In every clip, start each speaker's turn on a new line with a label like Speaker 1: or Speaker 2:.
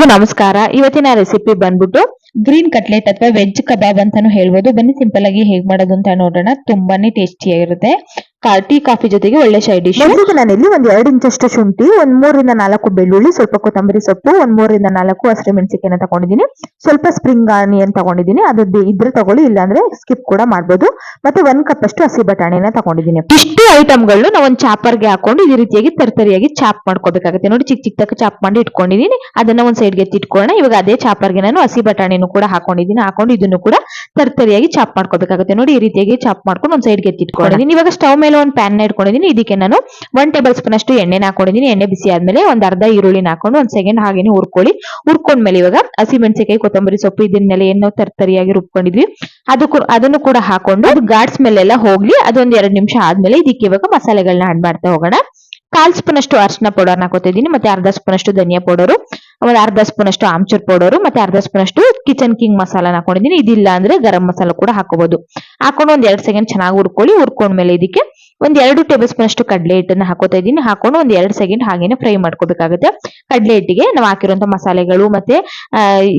Speaker 1: ಎಲ್ರಿಗೂ ನಮಸ್ಕಾರ. ಇವತ್ತಿನ ರೆಸಿಪಿ ಬಂದ್ಬಿಟ್ಟು ಗ್ರೀನ್ ಕಟ್ಲೆಟ್ ಅಥವಾ ವೆಜ್ ಕಬಾಬ್ ಅಂತಾನು ಹೇಳ್ಬೋದು. ಬನ್ನಿ ಸಿಂಪಲ್ ಆಗಿ ಹೇಗ್ ಮಾಡೋದು ಅಂತ ನೋಡೋಣ. ತುಂಬಾನೇ ಟೇಸ್ಟಿಯಾಗಿರುತ್ತೆ ಟೀ ಕಾಫಿ ಜೊತೆಗೆ ಒಳ್ಳೆ ಸೈಡ್ ಡಿಶ್
Speaker 2: ಮೊದಲಿಗೆ ನಾನಿಲ್ಲಿ ಒಂದು ಎರಡು ಇಂಚಷ್ಟು ಶುಂಠಿ ಒಂದ್ ಮೂರಿಂದ ನಾಲ್ಕು ಬೆಳ್ಳುಳ್ಳಿ ಸ್ವಲ್ಪ ಕೊತ್ತಂಬರಿ ಸೊಪ್ಪು ಒಂದ್ ಮೂರಿಂದ ನಾಲ್ಕು ಹಸಿರು ಮೆಣಸಿಕೆನ ತಗೊಂಡಿದ್ದೀನಿ. ಸ್ವಲ್ಪ ಸ್ಪ್ರಿಂಗ್ ಆನಿಯನ್ ತಗೊಂಡಿದ್ದೀನಿ. ಅದು ಇದ್ರೆ ತಗೊಳ್ಳಿ ಇಲ್ಲಾಂದ್ರೆ ಸ್ಕಿಪ್ ಕೂಡ ಮಾಡ್ಬೋದು. ಮತ್ತೆ ಒಂದ್ ಕಪ್ ಅಷ್ಟು ಹಸಿ ಬಟಾಣಿನ ತಗೊಂಡಿದ್ದೀನಿ.
Speaker 1: ಇಷ್ಟು ಐಟಮ್ಗಳನ್ನ ನಾವು ಒಂದು ಚಾಪರ್ಗೆ ಹಾಕೊಂಡು ಈ ರೀತಿಯಾಗಿ ತರ್ತರಿಯಾಗಿ ಚಾಪ್ ಮಾಡ್ಕೋಬೇಕಾಗುತ್ತೆ. ನೋಡಿ ಚಿಕ್ಕ ತಕ್ಕ ಚಾಪ್ ಮಾಡಿ ಇಟ್ಕೊಂಡಿದ್ದೀನಿ. ಅದನ್ನ ಒಂದ್ ಸೈಡ್ಗೆ ಎತ್ತಿಟ್ಕೊಳ್ಳೋಣ ಇವಾಗ ಅದೇ ಚಾಪರ್ಗೆ ನಾನು ಹಸಿ ಬಟಾಣಿನೂ ಕೂಡ ಹಾಕೊಂಡಿದ್ದೀನಿ. ಹಾಕೊಂಡು ಇದನ್ನು ಕೂಡ ತರ್ತರಿಯಾಗಿ ಚಾಪ್ ಮಾಡ್ಕೋಬೇಕಾಗುತ್ತೆ. ನೋಡಿ ಈ ರೀತಿಯಾಗಿ ಚಾಪ್ ಮಾಡ್ಕೊಂಡು ಒಂದ್ ಸೈಡ್ಗೆ ಎತ್ತಿಟ್ಕೊಂಡಿದ್ದೀನಿ ಇವಾಗ ಸ್ಟವ್ ಮೇಲೆ ಒಂದು ಪ್ಯಾನ್ ಇಟ್ಕೊಂಡಿದ್ದೀನಿ ಇದಕ್ಕೆ ನಾನು ಒನ್ ಟೇಬಲ್ ಸ್ಪೂನ್ ಅಷ್ಟು ಎಣ್ಣೆನ ಹಾಕೊಂಡಿದ್ದೀನಿ ಎಣ್ಣೆ ಬಿಸಿ ಆದ್ಮೇಲೆ ಒಂದ್ ಅರ್ಧ ಈರುಳ್ಳಿನ ಹಾಕೊಂಡು ಒಂದ್ ಸೆಕೆಂಡ್ ಹಾಗೇನೆ ಹುರ್ಕೊಳ್ಳಿ. ಹುರ್ಕೊಂಡ್ಮೇಲೆ ಇವಾಗ ಹಸಿ ಮೆಣಸಿನಕಾಯಿ, ಕೊತ್ತಂಬರಿ ಸೊಪ್ಪು ಇದನ್ನೆಲ್ಲ ಏನೋ ತರ್ತರಿಯಾಗಿ ರುಬ್ಕೊಂಡಿದ್ವಿ. ಅದಕ್ಕೂ ಅದನ್ನು ಕೂಡ ಹಾಕೊಂಡು ಅದು ಗಾಡ್ ಸ್ಮೆಲ್ ಎಲ್ಲ ಹೋಗ್ಲಿ. ಅದೊಂದ್ ಎರಡ್ ನಿಮಿಷ ಆದ್ಮೇಲೆ ಇದಕ್ಕೆ ಇವಾಗ ಮಸಾಲೆಗಳನ್ನ ಆಡ್ ಮಾಡ್ತಾ ಹೋಗೋಣ. ಕಾಲ್ ಸ್ಪೂನ್ ಅಷ್ಟು ಅರ್ಶಿನ ಪೌಡರ್ ಹಾಕೋತಿದ್ದೀನಿ. ಮತ್ತೆ ಅರ್ಧ ಸ್ಪೂನ್ ಅಷ್ಟು ಧನಿಯಾ ಪೌಡರು, ಒಂದು ಅರ್ಧ ಸ್ಪೂನ್ ಅಷ್ಟು ಆಮ್ಚೂರ್ ಪೌಡರ್, ಮತ್ತೆ ಅರ್ಧ ಸ್ಪೂನ್ ಅಷ್ಟು ಕಿಚನ್ ಕಿಂಗ್ ಮಸಾಲ ಹಾಕೊಂಡಿದ್ದೀನಿ. ಇದಿಲ್ಲ ಅಂದ್ರೆ ಗರಂ ಮಸಾಲ ಕೂಡ ಹಾಕೋಬಹುದು ಹಾಕೊಂಡು ಒಂದ್ ಎರಡ್ ಸೆಕೆಂಡ್ ಚೆನ್ನಾಗಿ ಹುರ್ಕೊಳ್ಳಿ. ಹುರ್ಕೊಂಡ್ಮೇಲೆ ಇದಕ್ಕೆ ಒಂದ್ ಎರಡು ಟೇಬಲ್ ಸ್ಪೂನ್ ಅಷ್ಟು ಕಡಲೆ ಹಿಟ್ಟನ್ನ ಹಾಕೋತಾ ಇದ್ದೀನಿ. ಹಾಕೊಂಡು ಒಂದ್ ಎರಡು ಸೆಕೆಂಡ್ ಹಾಗೇನೆ ಫ್ರೈ ಮಾಡ್ಕೋಬೇಕಾಗುತ್ತೆ. ಕಡಲೆ ಹಿಟ್ಟಿಗೆ ನಾವು ಹಾಕಿರುವಂತ ಮಸಾಲೆಗಳು ಮತ್ತೆ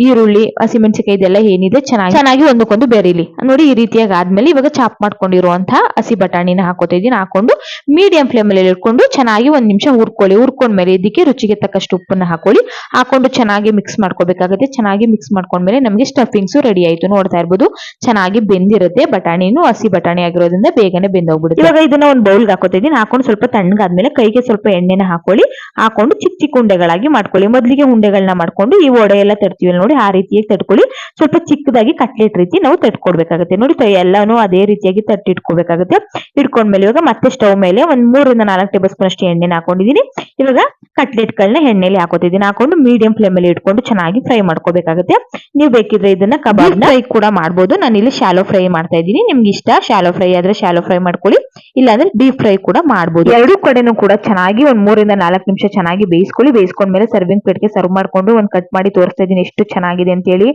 Speaker 1: ಈರುಳ್ಳಿ ಹಸಿಮೆಣಸಿಕಾಯಿ ಇದೆಲ್ಲ ಏನಿದೆ ಚೆನ್ನಾಗಿ ಚೆನ್ನಾಗಿ ಒಂದಕ್ಕೊಂದು ಬೆರೀಲಿ. ನೋಡಿ ಈ ರೀತಿಯಾಗಿ ಆದ್ಮೇಲೆ ಇವಾಗ ಚಾಪ್ ಮಾಡ್ಕೊಂಡಿರುವಂತಹ ಹಸಿ ಬಟಾಣಿನ ಹಾಕೋತಾ ಇದ್ದೀನಿ. ಹಾಕೊಂಡು ಮೀಡಿಯಂ ಫ್ಲೇಮ್ ಅಲ್ಲಿ ಇಟ್ಕೊಂಡು ಚೆನ್ನಾಗಿ ಒಂದ್ ನಿಮಿಷ ಹುರ್ಕೊಳ್ಳಿ. ಹುರ್ಕೊಂಡ್ಮೇಲೆ ಇದಕ್ಕೆ ರುಚಿಗೆ ತಕ್ಕಷ್ಟು ಉಪ್ಪನ್ನ ಹಾಕೊಳ್ಳಿ. ಹಾಕೊಂಡು ಚೆನ್ನಾಗಿ ಮಿಕ್ಸ್ ಮಾಡ್ಕೋಬೇಕಾಗುತ್ತೆ. ಚೆನ್ನಾಗಿ ಮಿಕ್ಸ್ ಮಾಡ್ಕೊಂಡ್ಮೇಲೆ ನಮಗೆ ಸ್ಟಫಿಂಗ್ಸ್ ರೆಡಿ ಆಯ್ತು. ನೋಡ್ತಾ ಇರ್ಬೋದು. ಚೆನ್ನಾಗಿ ಬೆಂದಿರುತ್ತೆ. ಬಟಾಣಿನು ಹಸಿ ಬಟಾಣಿ ಆಗಿರೋದ್ರಿಂದ ಬೇಗನೆ ಬೆಂದೋಗ್ಬಿಡುತ್ತೆ. ಇವಾಗ ಇದನ್ನ ಒಂದು ಬೌಲ್ಗೆ ಹಾಕೋತಿದ್ದೀನಿ. ಹಾಕೊಂಡು ಸ್ವಲ್ಪ ತಣ್ಣಗಾದ್ಮೇಲೆ ಕೈಗೆ ಸ್ವಲ್ಪ ಎಣ್ಣೆನ ಹಾಕೊಳ್ಳಿ. ಹಾಕೊಂಡು ಚಿಕ್ಕ ಚಿಕ್ಕ ಉಂಡೆಗಳಾಗಿ ಮಾಡ್ಕೊಳ್ಳಿ. ಮೊದಲಿಗೆ ಉಂಡೆಗಳನ್ನ ಮಾಡ್ಕೊಂಡು ಈ ಒಡೆ ಎಲ್ಲ ತಡ್ತೀವಿ ನೋಡಿ, ಆ ರೀತಿಯಾಗಿ ತಡ್ಕೊಳ್ಳಿ ಸ್ವಲ್ಪ ಚಿಕ್ಕದಾಗಿ ಕಟ್ಲೆಟ್ ರೀತಿ ನಾವು ತಟ್ಕೊಡ್ಬೇಕಾಗುತ್ತೆ. ನೋಡಿ ಎಲ್ಲಾನು ಅದೇ ರೀತಿಯಾಗಿ ತಟ್ಟಿಟ್ಕೋಬೇಕಾಗುತ್ತೆ. ಇಟ್ಕೊಂಡ್ಮೇಲೆ ಇವಾಗ ಮತ್ತೆ ಸ್ಟವ್ ಮೇಲೆ ಒಂದ್ ಮೂರರಿಂದ ನಾಲ್ಕು ಟೇಬಲ್ ಸ್ಪೂನ್ ಅಷ್ಟು ಎಣ್ಣೆನ ಹಾಕೊಂಡಿದ್ದೀನಿ. ಇವಾಗ ಕಟ್ಲೆಟ್ಗಳನ್ನ ಎಣ್ಣೆಲಿ ಹಾಕೋತಿದ್ದೀನಿ. ಹಾಕೊಂಡು ಮೀಡಿಯಂ ಫ್ಲೇಮ್ ಅಲ್ಲಿ ಇಟ್ಕೊಂಡು ಚೆನ್ನಾಗಿ ಫ್ರೈ ಮಾಡ್ಕೋಬೇಕಾಗುತ್ತೆ. ನೀವು ಬೇಕಿದ್ರೆ ಇದನ್ನ ಕಬಾಬ್ ಫ್ರೈ ಕೂಡ ಮಾಡ್ಬೋದು. ನಾನು ಇಲ್ಲಿ ಶಾಲೋ ಫ್ರೈ ಮಾಡ್ತಾ ಇದ್ದೀನಿ. ನಿಮ್ಗೆ ಇಷ್ಟ ಶಾಲೋ ಫ್ರೈ ಆದ್ರೆ ಶಾಲೋ ಫ್ರೈ ಮಾಡ್ಕೊಳ್ಳಿ. ಇಲ್ಲಾಂದ್ರೆ ಡೀಪ್ ಫ್ರೈ ಕೂಡ ಮಾಡ್ಬೋದು. ಎರಡು ಕಡೆನೂ ಕೂಡ ಚೆನ್ನಾಗಿ ಒಂದ್ ಮೂರಿಂದ ನಾಲ್ಕು ನಿಮಿಷ ಚೆನ್ನಾಗಿ ಬೇಯಿಸ್ಕೊಳ್ಳಿ. ಬೇಯಿಸ್ಕೊಂಡ್ಮೇಲೆ ಸರ್ವಿಂಗ್ ಪ್ಲೇಟ್ಗೆ ಸರ್ವ್ ಮಾಡ್ಕೊಂಡು ಒಂದ್ ಕಟ್ ಮಾಡಿ ತೋರಿಸ್ತಾ ಇದ್ದೀನಿ. ಎಷ್ಟು ಚೆನ್ನಾಗಿದೆ ಅಂತ ಹೇಳಿ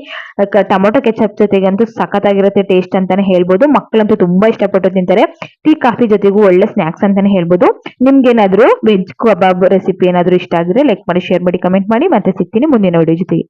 Speaker 1: ಟೊಮೊಟೊ ಕೆಚಪ್ ಜೊತೆಗಂತೂ ಸಖತ್ತಾಗಿರುತ್ತೆ ಟೇಸ್ಟ್ ಅಂತಾನೆ ಹೇಳ್ಬೋದು. ಮಕ್ಕಳಂತೂ ತುಂಬಾ ಇಷ್ಟಪಟ್ಟು ತಿಂತಾರೆ. ಟೀ ಕಾಫಿ ಜೊತೆಗೂ ಒಳ್ಳೆ ಸ್ನಾಕ್ಸ್ ಅಂತಾನೆ ಹೇಳ್ಬೋದು. ಏನಾದ್ರು ವೆಜ್ ಕಬಾಬ್ ರೆಸಿಪಿ ಏನಾದ್ರೂ ಇಷ್ಟ ಆಗಿದ್ರೆ ಲೈಕ್ ಮಾಡಿ ಶೇರ್ ಮಾಡಿ ಕಮೆಂಟ್ ಮಾಡಿ ಮತ್ತೆ ಸಿಗ್ತೀನಿ ಮುಂದಿನ ವಿಡಿಯೋ ಜೊತೆಗೆ.